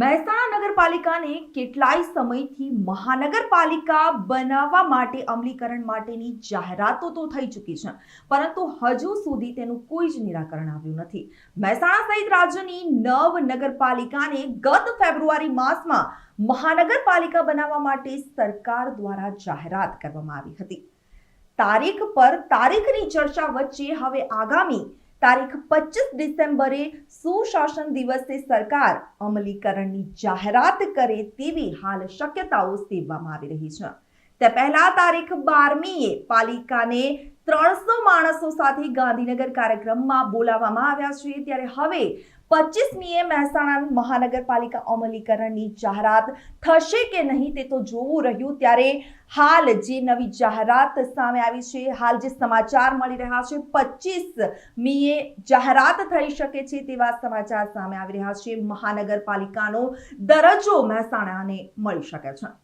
મહેસાણા નગરપાલિકાને કેટલાય સમયથી મહાનગરપાલિકા બનાવવા માટે અમલીકરણ માટેની જાહેરાતો તો થઈ ચૂકી છે, પરંતુ હજુ સુધી તેનું કોઈ જ નિરાકરણ આવ્યું નથી. મહેસાણા સહિત રાજ્યની નવ નગરપાલિકાને ગત ફેબ્રુઆરી માસમાં મહાનગરપાલિકા બનાવવા માટે સરકાર દ્વારા જાહેરાત કરવામાં આવી હતી. તારીખ પર તારીખની ચર્ચા વચ્ચે હવે આગામી તારીખ પચીસ ડિસેમ્બરે સુશાસન દિવસે સરકાર અમલીકરણની જાહેરાત કરે તેવી હાલ શક્યતાઓ સેવવામાં આવી રહી છે. તે પહેલા તારીખ બારમીએ પાલિકાને ત્રણસો માણસો સાથે ગાંધીનગર કાર્યક્રમમાં બોલાવવામાં આવ્યા છે. ત્યારે હવે પચીસમીએ મહેસાણા મહાનગરપાલિકા અમલીકરણની જાહેરાત થશે કે નહીં તે તો જોવું રહ્યું. ત્યારે હાલ જે નવી જાહેરાત સામે આવી છે, હાલ જે સમાચાર મળી રહ્યા છે પચીસ એ જાહેરાત થઈ શકે છે તેવા સમાચાર સામે આવી રહ્યા છે. મહાનગરપાલિકાનો દરજ્જો મહેસાણાને મળી શકે છે.